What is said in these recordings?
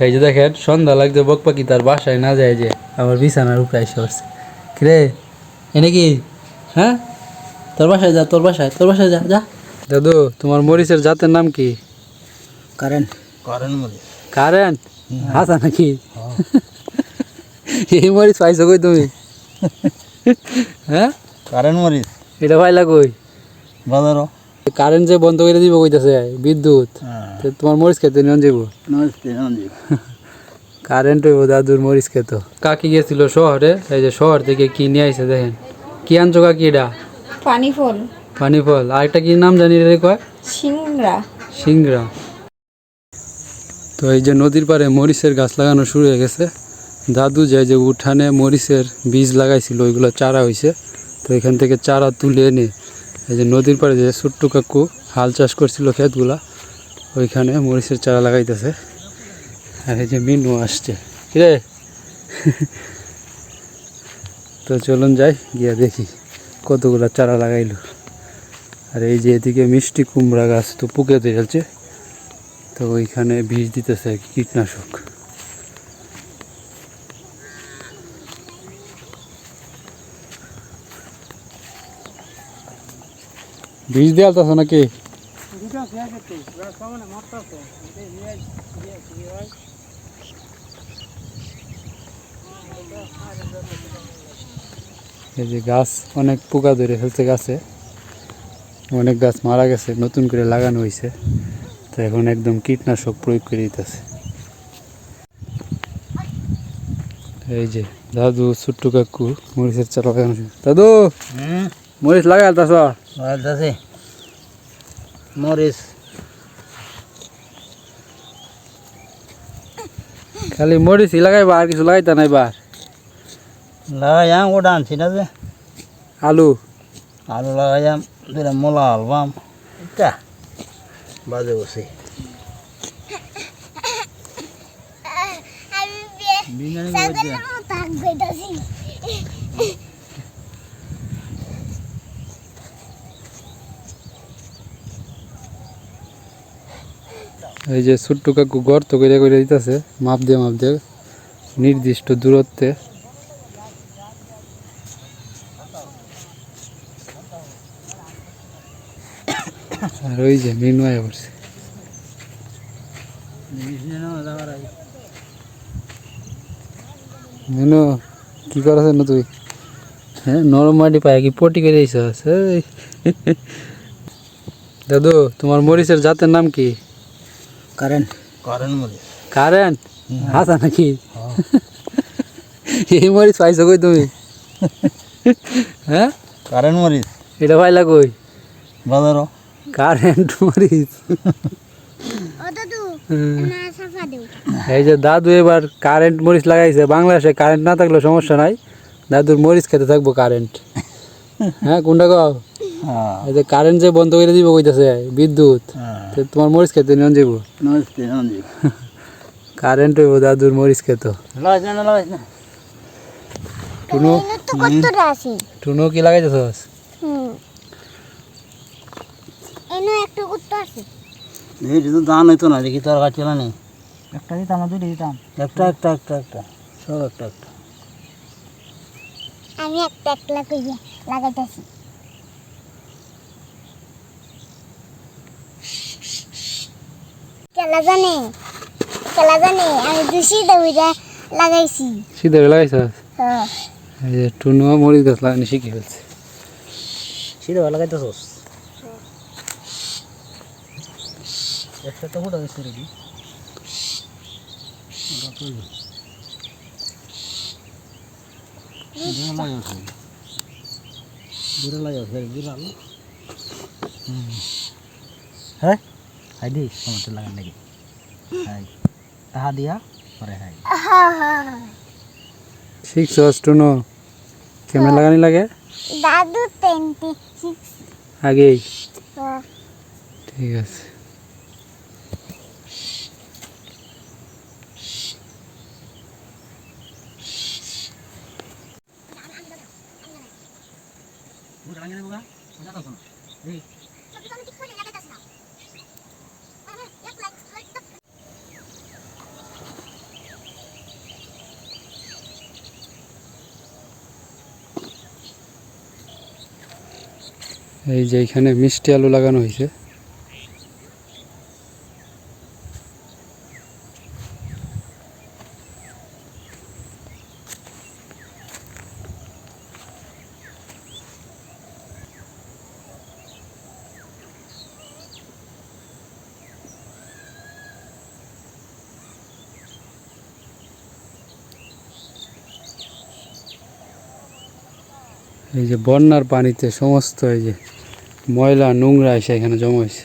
এই যে দেখেন সন্ধ্যা লাগছে বক পাখি তার বাসায় না যায় যে আমার বিছানার উপরে এসে পড়ছে। কিরে এনে কি? হ্যাঁ? তোর বাসায় যা তোর বাসায় তোর বাসায় যা যা। দাদু তোমার মরিচের জাতের নাম কি? কারেন্ট কারেন্ট মরিচ। কারেন্ট হাসা নাকি? এই মরিচ পাইছো কই তুমি? হ্যাঁ? কারেন্ট মরিচ। এটা পাইলা কই? বাজারও। কারেন্ট যে বন্ধ করে দিব কইতাছে বিদ্যুৎ। তো তোমার মরিচ খেতে নিয়ে যাব নমস্তে নন্দী কারেন্ট হইব দাদুর মরিচ খেত। কাকি গেছিল শহরে এই যে শহর থেকে কি নিয়ে আইছে দেখেন? কি আনছো কাকি এটা? পানি ফল পানি ফল আর আরেকটা কি নাম জানি রে কয়? সিংড়া। সিংড়া। তো এই যে নদীর পাড়ে মরিচের গাছ লাগানো শুরু হয়ে গেছে। দাদু যে যে উঠানে মরিচের বীজ লাগাইছিল ওইগুলো চারা হইছে। তো এখান থেকে চারা তুলে এনে এই যে নদীর পাড়ে যে ছোট্ট কাকু হাল চাষ করছিল ক্ষেতগুলা, ওইখানে মরিচের চারা লাগাইতেছে। আর এই যে মিনু আসছে। কিরে তো চলুন যাই, গিয়া দেখি কতগুলা চারা লাগাইলো। আর এই যে এদিকে মিষ্টি কুমড়া গাছ তো পুকেতে যাচ্ছে তো ওইখানে বীজ দিতেছে কীটনাশক। বীজ দিয়ে আলতাছ নাকি? এই যে গাছ অনেক পোকা ধরে ফেলছে গাছে। অনেক গাছ মারা গেছে নতুন করে লাগানো হয়েছে তো এখন একদম কীটনাশক প্রয়োগ করে দিতেছে। এই যে দাদু ছোট্ট কাকু মরিচের চারা লাগানো দাদু হুম মরিচ লাগাই আলতাছ? বাজাতে মরিচ। খালি মরিচই লাগাইবা আর কিছু লাগাইতা নাই বার? লাগাইয়াম ওটা আনছি না যে। আলু? আলু লাগাইয়াম দুটা মূলা আলবাম এটা বাজে বসে। বিজ্ঞানী এই যে ছোট্ট কাকু গর্ত করে করে দিতেছে মাপ দিয়ে মাপ দিয়ে নির্দিষ্ট দূরত্বে। আর ওই যে মিনু পড়ছে। মিনু কি করাছে না তুই? হ্যাঁ নরম মাটি পায় কি পটি করে দিয়েছিস এই। দাদু তোমার মরিচের জাতের নাম কি? কারেন্ট? কারেন্ট মরিচ। কারেন্ট? হাসা নাকি? এই মরিচ পাইছো কই তুমি? হ্যাঁ? কারেন্ট মরিচ। এটা পাইলা কই? বাজারও। কারেন্ট মরিচ। এই যে দাদু এবার কারেন্ট মরিচ লাগাইছে বাংলাদেশে কারেন্ট না থাকলে সমস্যা নাই। দাদুর মরিচ খেতে থাকব কারেন্ট। হ্যাঁ কোনটা কও? হ্যাঁ এই যে কারেন্ট যে বন্ধ করে দিব কইতাছে বিদ্যুৎ হ্যাঁ। তোমার মরিচ খেতে নিয়ে যাব কারেন্ট হইব দাদুর মরিচ খেত। টুনু? টুনু কি লাগাইতেছস হুম। এনে একটু কুত্তা আছে। এই তো দান হইতো না দেখি তোর কাছে নেই একটা দিতাম না দুইটা দিতাম। একটা একটা একটা একটা। সব একটা একটা। আমি একটা একলা কইয়া লাগাইতেছি। কেলা জানে? কেলা জানে? আমি দুষি দৌড়া লাগাইছি। সিধে লাগাইছস হ্যাঁ। এই যে টুনু মরিচ গাছ লাগানি শিখে ফেলছে। সিধা লাগাইতেছস? একটা তো ফুটা গেছে রেডি দূরে লাগাইছে। দূরে আলো হ্যাঁ? হাই দি সমস্যা লাগান নাকি হাই তাহা দিয়া পরে হাই শিখছস টুনু কেমন লাগানি লাগে দাদু টেন্টি সিক্স আগেই ঠিক আছে. এই যে এখানে মিষ্টি আলু লাগানো হয়েছে। এই যে বন্যার পানিতে সমস্ত এই যে ময়লা, নোংরা এসে এখানে জমা হয়েছে।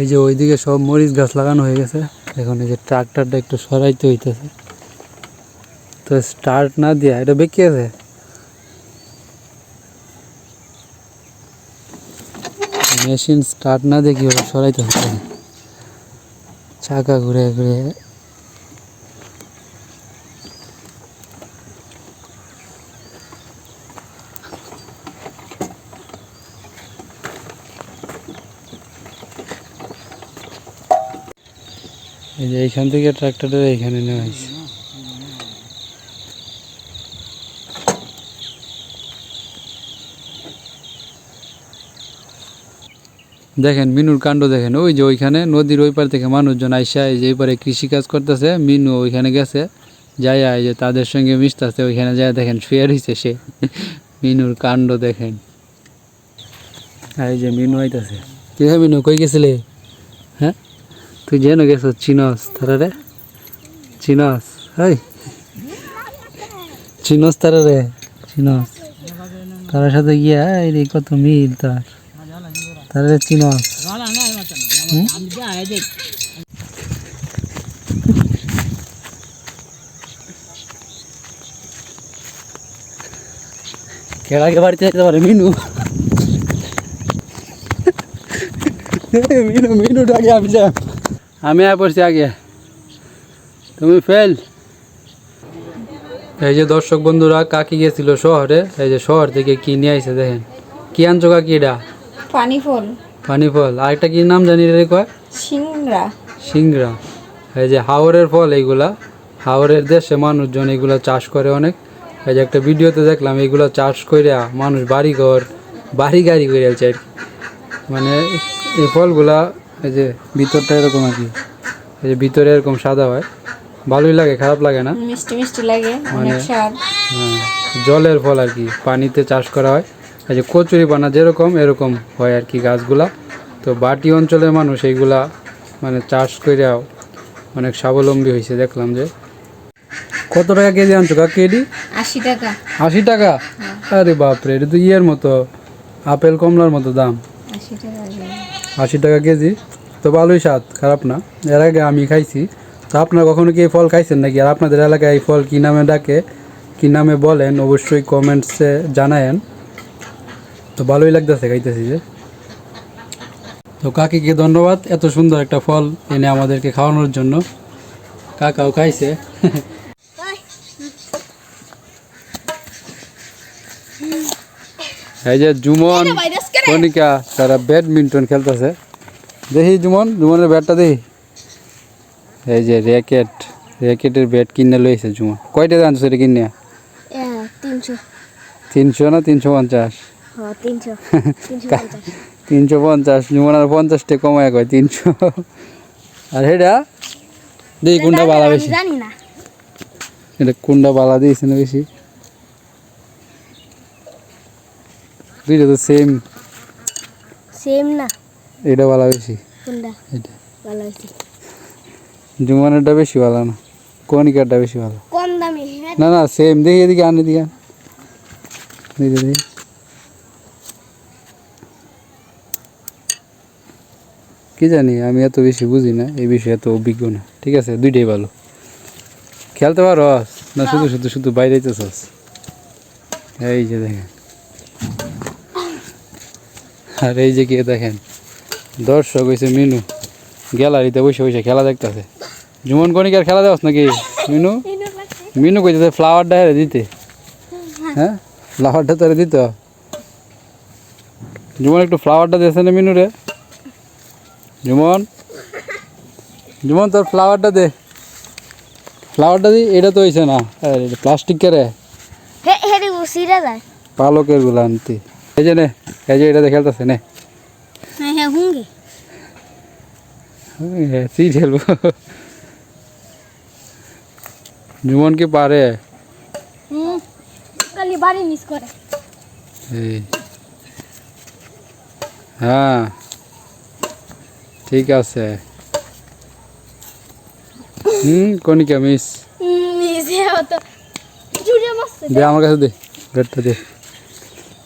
এই যে ওইদিকে সব মরিচ গাছ লাগানো হয়ে গেছে। এখন এই যে ট্রাক্টরটা একটু সরাইতে হইতেছে। তো স্টার্ট না দিয়া, এটা বেঁকে আছে? মেশিন স্টার্ট না দিয়ে কীভাবে সরাইতে হচ্ছে চাকা ঘুরে ঘুরে। এই যে এইখান থেকে ট্রাক্টরটা এইখানে নেওয়া হয়েছে। দেখেন মিনুর কাণ্ড দেখেন। ওই যে ওইখানে নদীর ওই পার থেকে মানুষজন আইসা এই যে এই পারে কৃষিকাজ করতেছে মিনু ওইখানে গেছে যাই এই যে তাদের সঙ্গে মিশতেছে ওইখানে যায় দেখেন শুয়ে রয়েছে সে। মিনুর কাণ্ড দেখেন। এই যে মিনু আইতাছে। কি হে মিনু কই গেছিলে? হ্যাঁ? তুই যেন গেছ চিনস তারা রে। চিনস হাই। চিনস তারা রে। চিনস। তার সাথে গিয়া এই কত মিল তার। চিনস হুম? কেড়াকে বাড়িতে যেতে পারে, মিনু। মিনু মিনু আগে আমি আমি আয় পড়ছি আগে। তুমি ফেল এই যে দর্শক বন্ধুরা, কাকি গেছিল শহরে, এই যে শহর থেকে কি নিয়ে আইছে দেখেন। কি আনছো কাকি এটা? পানি ফল পানি ফল আরেকটা কি নাম জানি রে কয়? সিংড়া। সিংড়া। এই যে হাওরের ফল এইগুলা হাওরের দেশে মানুষজন এগুলা চাষ করে অনেক। এই যে একটা ভিডিওতে দেখলাম এগুলা চাষ করে মানুষ বাড়ি ঘর বাড়ি গাড়ি করে আছে আর। মানে এই ফলগুলা এই যে ভিতরটা এরকম আর কি এই যে ভিতরে এরকম সাদা হয়। ভালোই লাগে খারাপ লাগে না? মিষ্টি মিষ্টি লাগে মানে- হ্যাঁ, জলের ফল আর কি পানিতে চাষ করা হয়। এই যে কচুরি পানা যেরকম এরকম হয় আর কি গাছগুলা। তো বাটি অঞ্চলের মানুষ এইগুলা মানে চাষ করেও অনেক স্বাবলম্বী হয়েছে দেখলাম যে। কত টাকা কেজি আনছো কাকা কেডি আশি টাকা। আশি টাকা? আরে বাপরে এটা তো ইয়ের মতো আপেল কমলার মতো দাম। আশি টাকা আশি টাকা কেজি? তো ভালোই স্বাদ খারাপ না। এর আগে আমি খাইছি। তো আপনারা কখনো কি এই ফল খাইছেন নাকি? আর আপনাদের এলাকায় এই ফল কী নামে ডাকে কী নামে বলেন অবশ্যই কমেন্টসে জানায়েন। তো ভালোই লাগতেছে খাইতেছি যে। তো কাকিকে ধন্যবাদ এত সুন্দর একটা ফল এনে আমাদেরকে খাওয়ানোর জন্য। কাকাও খাইছে। এই যে জুমন কনিকা তারা ব্যাডমিন্টন খেলতেছে। দেখি জুমন জুমনের ব্যাটটা দেখি। এই যে র্যাকেট র্যাকেটের ব্যাট কিনে লইছে জুমন। কয়টা জানছো এটা কিনে তিনশো। তিনশো না তিনশো পঞ্চাশ? তিনশো পঞ্চাশ। তিনশো পঞ্চাশ জুমন আর পঞ্চাশটা কমায় কয় তিনশো। আর হেটা দেখি কোনটা বালা বেশি? এটা কোনটা বালা দিয়েছে না বেশি? দুইটা তো সেম সেম না। এটা বালা বেশি। কোনটা? এটা। জুমানেরটা বেশি। ভালো না। কনিকারটা বেশি ভালো কম দামি হ্যাঁ। না না সেম দেখি এদিকে আন এদিকে আন। দেখি দেখি। কি জানি, আমি এত বেশি বুঝি না, এই বিষয়ে এত অভিজ্ঞ না। ঠিক আছে, দুইটাই ভালো। খেলতে পারো না শুধু শুধু শুধু বাইরে যেতেছস এই যে দেখেন। আর এই যে কে দেখেন, দর্শক হয়েছে মিনু। গ্যালারিতে বসে বসে খেলা দেখতেছে। জুমন কনিকার খেলা দেওয়াস নাকি? মিনু? মিনু কইতে ফ্লাওয়ারটা হেরে দিতে। হ্যাঁ? ফ্লাওয়ারটা তোরে দিত জুমন একটু ফ্লাওয়ারটা দিয়েছে না মিনু রে জুমন যেমন তোর ফ্লাওয়ারটা দে। ফ্লাওয়ারটা দি এটা তো হয়েছে না। প্লাস্টিক কেরে হে হেরি সিরা যায় পালকেরগুলো আনতি। এই যে নে এই যে এটা খেলতেছে নে। হ্যাঁ হ্যাঁ হুঙ্গি। সি খেলব। জুমন কি পারে? হুম কালি বাড়ি মিস করে। এই। হ্যাঁ। ঠিক আছে। হুম কনিকা মিস মারছে দে আমার কাছে দে ব্যাটটা দে।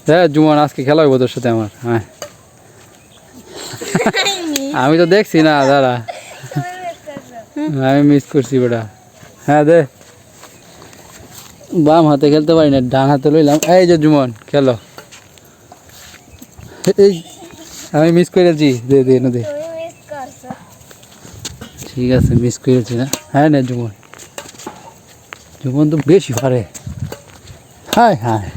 হ্যাঁ জুমন আজকে খেলা হইব তোর সাথে আমার হ্যাঁ আমি তো দেখছি না দাঁড়া। আমি মিস করছি বেটা। হ্যাঁ দে। বাম হাতে খেলতে পারি না ডান হাতে লইলাম। এই যে জুমন খেলো। এই আমি মিস করেছি। দে দে না দে। ঠিক আছে মিস করেছি না। হ্যাঁ না জুমন জুমন তো বেশি পারে। হায় হায়।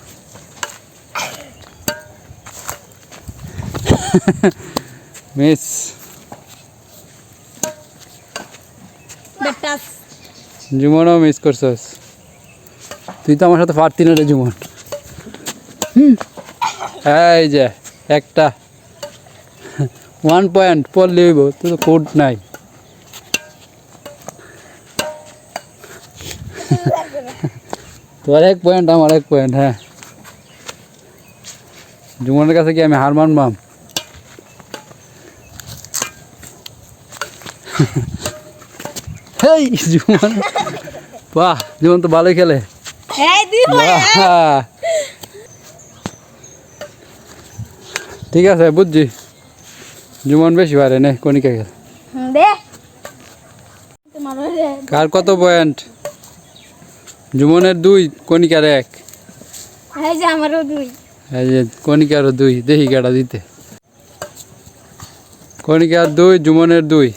মিস। জুমনও মিস করছস। তুই তো আমার সাথে পারতি না রে জুমন হুম, এই যে একটা। ওয়ান পয়েন্ট পড়লে তুই তো কোড নাই। তোর এক পয়েন্ট আমার এক পয়েন্ট হ্যাঁ। জুমনের কাছে কি আমি হার মানবাম? হেই জুমন বাহ জুমন তো ভালোই খেলে। বাহ। ঠিক আছে বুঝছি। জুমন বেশি পারে নে কনিকা খেল কার কত পয়েন্ট জুমনের দুই কনিকার এক। এই যে আমারও দুই। এই যে কনিকারও দুই দেখি কেটা দিতে। কনিকার দুই জুমনের দুই।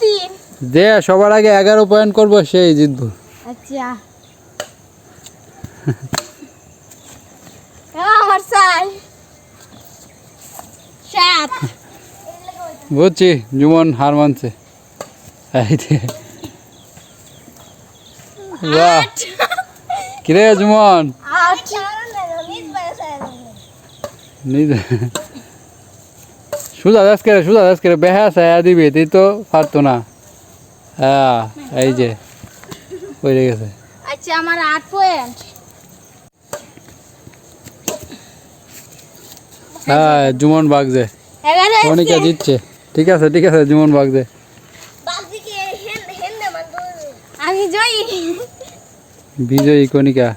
তিন। দে সবার আগে এগারো পয়েন্ট করব সেই জিতবো। আচ্ছা। আমার চাই সাত। বুঝছি জুমন হার মানছে। বাহ। কিরে জুমন? সুজা দাস করে সুজা দাস করে বেহা সায়া দিবি তুই তো পারতো না। হ্যাঁ এই যে পড়ে গেছে। আচ্ছা আমার আট পয়েন্ট হ্যাঁ জুমন বাগজে কনিকা জিতছে। ঠিক আছে ঠিক আছে জুমন বাগজে আমি জয়ী। বিজয়ী কনিকা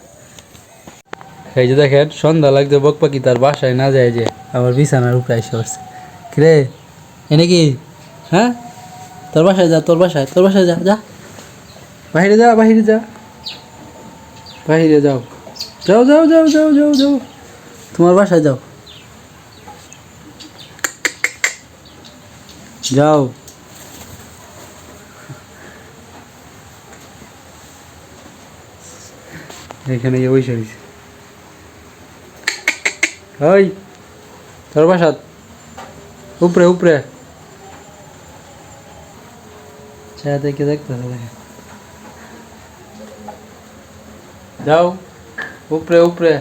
এই যে দেখেন সন্ধ্যা লাগছে বক পাখি তার বাসায় না যায় যে আমার বিছানার উপরে এসে পড়ছে। কিরে এনে কি? হ্যাঁ? তোর বাসায় যা তোর বাসায় তোর বাসায় যা যা। বাহিরে যা বাহিরে যা। বাহিরে যাও। যাও যাও যাও যাও যাও যাও। তোমার বাসায় যাও। যাও। এখানে গিয়ে বসে ওই তোর বাসাত। উপরে উপরে। ছায়া দেখে দেখতে দেখে। যাও। উপরে উপরে।